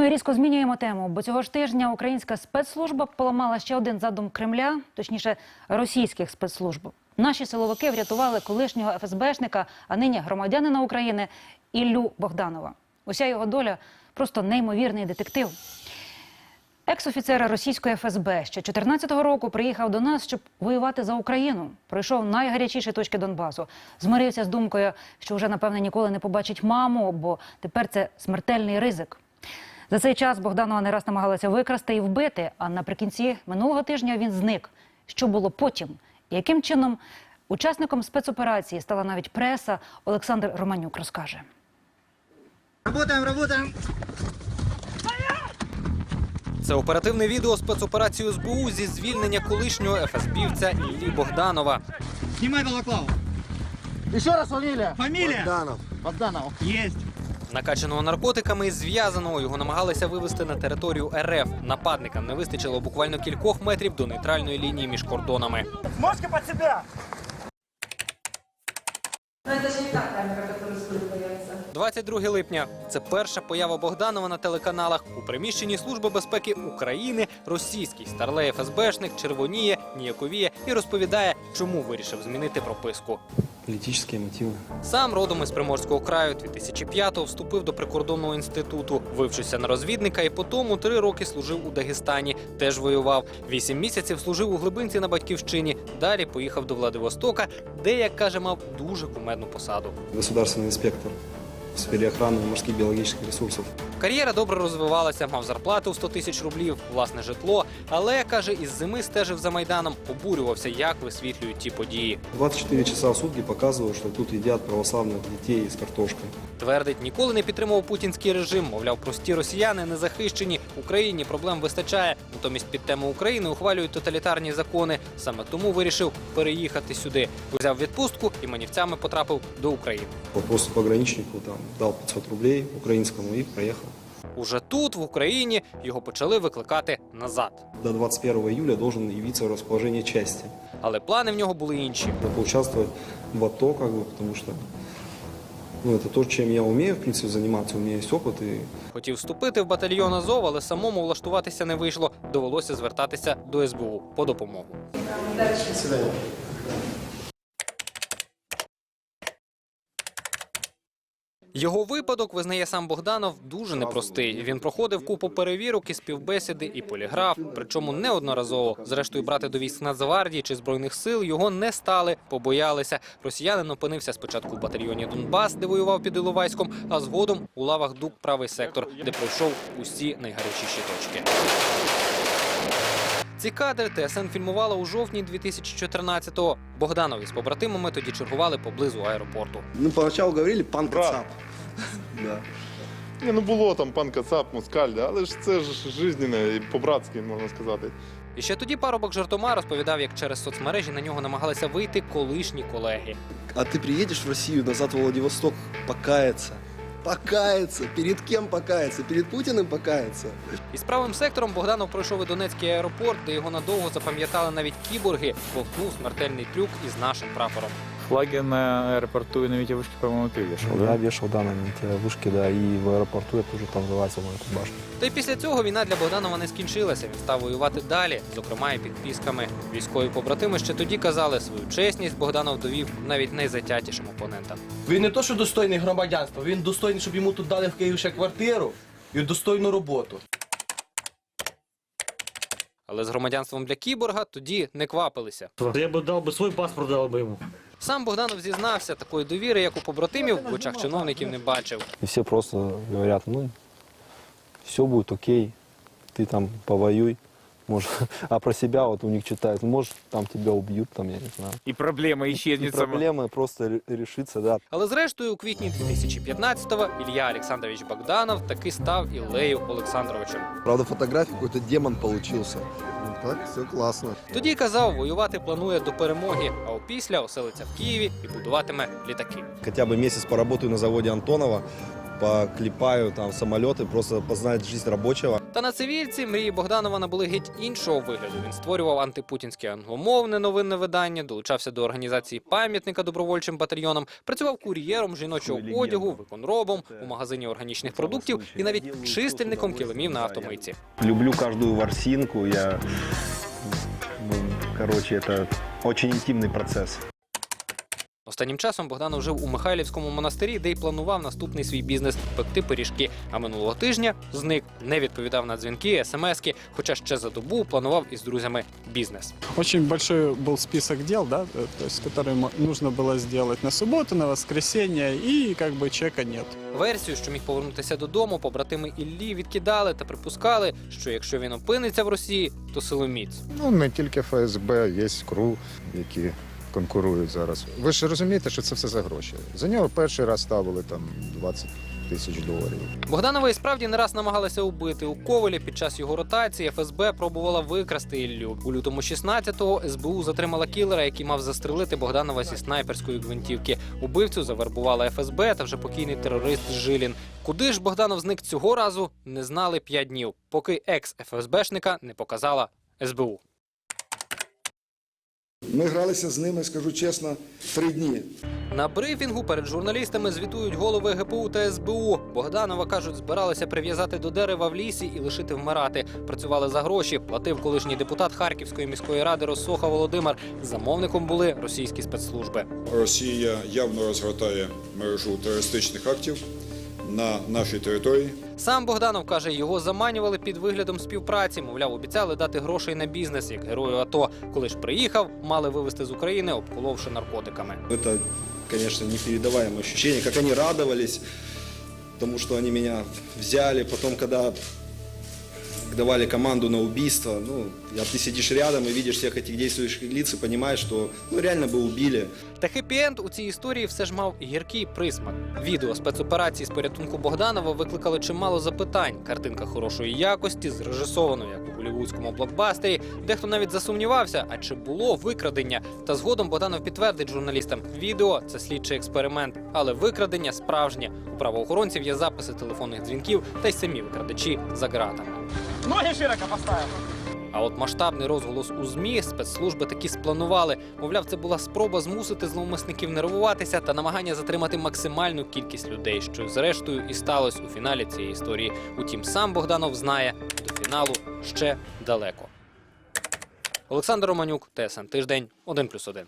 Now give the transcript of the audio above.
Ну і різко змінюємо тему, бо цього ж тижня українська спецслужба поламала ще один задум Кремля, точніше російських спецслужб. Наші силовики врятували колишнього ФСБшника, а нині громадянина України Іллю Богданова. Уся його доля просто неймовірний детектив. Екс-офіцер російської ФСБ ще 14-го року приїхав до нас, щоб воювати за Україну. Пройшов найгарячіші точки Донбасу. Змирився з думкою, що вже напевне ніколи не побачить маму, бо тепер це смертельний ризик. За цей час Богданова не раз намагалася викрасти і вбити. А наприкінці минулого тижня він зник. Що було потім? Яким чином учасником спецоперації стала навіть преса? Олександр Романюк розкаже. Работаем, работаем. Це оперативне відео спецоперації СБУ зі звільнення колишнього ФСБівця Іллі Богданова. Снимай балаклаву. Еще раз фамилия. Фамилия? Богданов. Богданов. Есть. Накачаного наркотиками і зв'язаного його намагалися вивезти на територію РФ. Нападникам не вистачило буквально кількох метрів до нейтральної лінії між кордонами. Ножки под себя. 22 липня це перша поява Богданова на телеканалах у приміщенні Служби безпеки України. Російський старлей ФСБшник червоніє, ніяковіє і розповідає, чому вирішив змінити прописку. Политические мотивы. Сам родом із Приморського краю 2005-го вступив до прикордонного інституту, вивчився на розвідника і потім три роки служив у Дагестані. Теж воював. Вісім місяців служив у глибинці на батьківщині. Далі поїхав до Владивостока, де, як каже, мав дуже кумедну посаду. Государственный инспектор в сфере охраны морских биологических ресурсов. Кар'єра добре розвивалася, мав зарплату в 100 тисяч рублів, власне житло. Але каже, із зими стежив за майданом, обурювався, як висвітлюють ті події. 24 часа в сутки показывают, что тут едят православных детей с картошкой. Твердить, ніколи не підтримував путінський режим. Мовляв, прості росіяни не захищені. Україні проблем вистачає. Натомість під тему України ухвалюють тоталітарні закони. Саме тому вирішив переїхати сюди. Взяв відпустку і манівцями потрапив до України. По просто пограничнику там дал 500 рублей украинскому и проехал. Уже тут, в Україні, його почали викликати назад. До 21 июля должен явиться в расположение части. Але плани в нього були інші. Надо поучаствовать в АТО, как бы, потому что ну, это то, чем я умею, в принципе, заниматься. У меня есть опыт, и Хотів вступити в батальйон Азов, але самому влаштуватися не вийшло. Довелося звертатися до СБУ по допомогу. Його випадок визнає сам Богданов дуже непростий. Він проходив купу перевірок і співбесіди, і поліграф, причому неодноразово. Зрештою, брати до військ Нацгвардії чи збройних сил його не стали, побоялися. Росіянин опинився спочатку в батальйоні Донбас, де воював під Іловайськом, а згодом у лавах ДУК правий сектор, де пройшов усі найгарячіші точки. Ці кадри ТСН фільмувала у жовтні 2014-го. Богданові з побратимами тоді чергували поблизу аеропорту. Ну, поначалу говорили пан Кацап. Да. Ні, ну було там пан Кацап, Москаль, да? але ж це ж жизненне і по-братськи, можна сказати. І ще тоді парубок жартома розповідав, як через соцмережі на нього намагалися вийти колишні колеги. А ты приедешь в Россию, назад в Владивосток, покаяться. Покаяться. Перед ким покаяться? Перед Путіним покаяться. Із правим сектором Богданов пройшов і Донецький аеропорт, де його надовго запам'ятали навіть кіборги, вовкнув смертельний трюк із нашим прапором. Флаги на аэропорту и на Витевушке, по-моему, ты вешал, я да? вешал, да, на те вышки, да, и в аэропорту я тоже там залазил на эту башню. Та й після цього війна для Богданова не скінчилася. Він став воювати далі, зокрема і під пісками. Військові побратими ще тоді казали, свою чесність Богданов довів навіть найзатятішим опонентам. Він не то, що достойний громадянства, він достойний, щоб йому тут дали в Києві ще квартиру і достойну роботу. Але з громадянством для кіборга тоді не квапилися. Я бы дал бы свой паспорт, дал бы ему. Сам Богданов зізнався, такої довіри, як у побратимів, в очах чиновників не бачив. І всі просто говорять, ну, все буде окей, ти там повоюй. Может, а про себя вот у них читают, ну, может, там тебя убьют, там, я не знаю. И проблема И исчезнет сама. проблемы просто ре- решится, да. Але зрештою, у квітні 2015-го Ілля Олександрович Богданов таки став Іллею Олександровичем. Правда, фотографии какой-то демон получился. Ну, так, все классно. Тоді казав, воювати планує до перемоги, а опісля оселиться в Києві і будуватиме літаки. Хотя бы месяц поработаю на заводе Антонова, поклепаю там самолеты, просто познать жизнь рабочего. Та на цивільці мрії Богданова набули геть іншого вигляду. Він створював антипутінське англомовне новинне видання, долучався до організації пам'ятника добровольчим батальйонам, працював кур'єром жіночого одягу, виконробом у магазині органічних продуктів і навіть чистильником килимів на автомийці. Люблю каждую ворсинку. Я, ну, короче, это очень интимный процесс. Останнім часом Богданов жив у Михайлівському монастирі, де й планував наступний свій бізнес пекти пиріжки. А минулого тижня зник, не відповідав на дзвінки, смски, хоча ще за добу планував із друзями бізнес. Очень большой был список дел, да, э, то есть, которые мо- нужно было сделать на субботу, на воскресенье, и как бы чека нет. Версію, що міг повернутися додому, побратими Іллі відкидали та припускали, що якщо він опиниться в Росії, то силоміць. Ну, не тільки ФСБ, є КРУ, які конкурують зараз. Ви ж розумієте, що це все за гроші. За нього перший раз ставили там 20 тисяч доларів. Богданова і справді не раз намагалися убити у Ковелі. Під час його ротації ФСБ пробувала викрасти Іллю. У лютому 16-го СБУ затримала кілера, який мав застрелити Богданова зі снайперської гвинтівки. Убивцю завербувала ФСБ та вже покійний терорист Жилін. Куди ж Богданов зник цього разу, не знали п'ять днів, поки екс-ФСБшника не показала СБУ. Мы гралися з ними, скажу чесно, три дні. На брифінгу перед журналістами звітують голови ГПУ та СБУ. Богданова кажуть, збиралися прив'язати до дерева в лісі і лишити вмирати. Працювали за гроші. Платив колишній депутат Харківської міської ради Росоха Володимир. Замовником були російські спецслужби. Росія явно розгортає мережу терористичних актів на нашій території. Сам Богданов каже, його заманювали під виглядом співпраці. Мовляв, обіцяли дати грошей на бізнес, як герою АТО. Коли ж приїхав, мали вивезти з України, обколовши наркотиками. Это, конечно, непередаваемое ощущение, как они радовались тому, что они меня взяли. Потом, когда давали команду на убийство, ну, я, ты сидишь рядом и видишь всех этих действующих лиц и понимаешь, что ну, реально бы убили. Та хеппі-енд у цій історії все ж мав гіркий присмак. Відео спецоперації з порятунку Богданова викликало чимало запитань. Картинка хорошої якості, зрежисовано як у голівудському блокбастері. Дехто навіть засумнівався, а чи було викрадення. Та згодом Богданов підтвердить журналістам: відео це слідчий експеримент, але викрадення справжнє. У правоохоронців є записи телефонних дзвінків та й самі викрадачі за ґратами. Ноги широко поставил. А от масштабний розголос у змі спецслужби таки спланували. Мовляв, це була спроба змусити зловмисників нервуватися та намагання затримати максимальну кількість людей, що зрештою і сталося у фіналі цієї історії. Утім, сам Богданов знає, до фіналу ще далеко. Олександр Романюк, ТСН Тиждень, 1+,1.